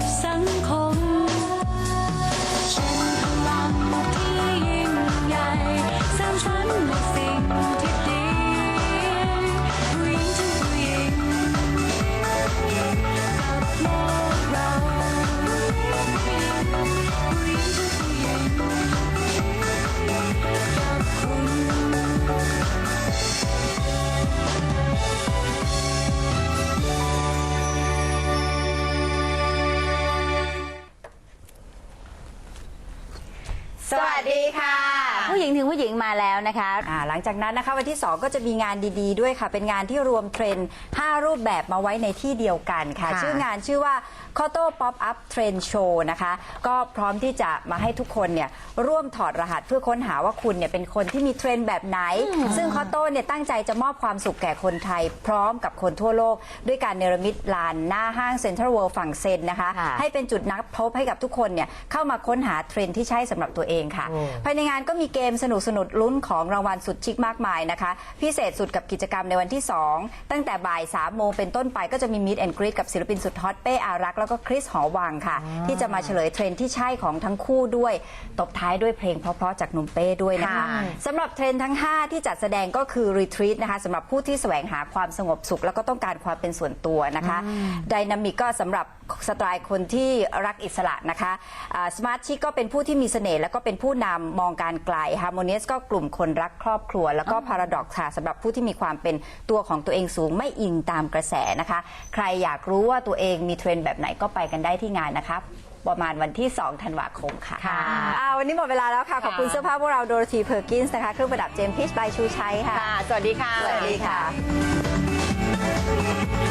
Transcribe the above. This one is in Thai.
心。 สวัสดีค่ะผู้ห ญิงถึงผู้หญิงมาแล้วนะคะ อ่าหลังจากนั้นนะคะวันที่ 2 ก็จะมีงานดีๆด้วยค่ะ เป็นงานที่รวมเทรนด์ 5 รูปแบบมาไว้ในที่เดียวกันค่ะ ค่ะชื่องานชื่อว่า c o t o Pop Up Trend Show นะคะ ก็พร้อมที่จะมาให้ทุกคนเนี่ยร่วมถอดรหัสเพื่อค้นหาว่าคุณเนี่ยเป็นคนที่มีเทรนด์แบบไหน ซึ่ง c o t o เนี่ยตั้งใจจะมอบความสุขแก่คนไทย พร้อมกับคนทั่วโลก ด้วยการเนรมิตลานหน้าห้างเซ็นทรัลเวิลด์ฝั่งเซนนะคะ ค่ะ ให้เป็นจุดนัดพบให้กับทุกคนเนี่ยเข้ามาค้นหาเทรนด์ที่ใช่สำหรับตัวเองค่ะ ภายในงานก็มีเกมสนุกสนุกๆลุ้นของรางวัลสุดชิคมากมายนะคะ พิเศษสุดกับกิจกรรมในวันที่ 2 ตั้งแต่บ่าย3โมงเป็นต้นไปก็จะมีมิ t แอนกรี t กับศิลปินสุดฮอตเป้อารักษ์แล้วก็คริสหอวังค่ะ ที่จะมาเฉลยเทรนด์ที่ใช่ของทั้งคู่ด้วย ตบท้ายด้วยเพลงเพราะๆจากหนุ่มเป้ด้วยนะคะค่ะสำหรับเทรนด์ทั้ง 5 ที่จัดแสดงก็คือรีทรีตนะคะสำหรับผู้ที่แสวงหาความสงบสุข แล้วก็ต้องการความเป็นส่วนตัวนะคะดินามิกก็สำหรับสไตล์คนที่รักอิสระนะคะสมาร์ทชิกก็เป็นผู้ที่มีเสน่ห์แล้วก็เป็นผู้นำมองการไกลฮาร์โมเนียสก็กลุ่มคนรักครอบครัว แล้วก็พาราดอกค่ะสำหรับผู้ที่มีความเป็นตัวของตัวเองสูงไม่อิงตามกระแสนะคะ ใครอยากรู้ว่าตัวเองมีเทรนด์แบบไหนก็ไปกันได้ที่งานนะคะประมาณวันที่ 2 ธันวาคมค่ะค่ะอ่าวันนี้หมดเวลาแล้วค่ะ ขอบคุณเสื้อผ้าพวกเราโดโรธีเพอร์กินส์นะคะ เครื่องประดับเจมส์พิชบายชูชัยค่ะค่ะสวัสดีค่ะ สวัสดีค่ะ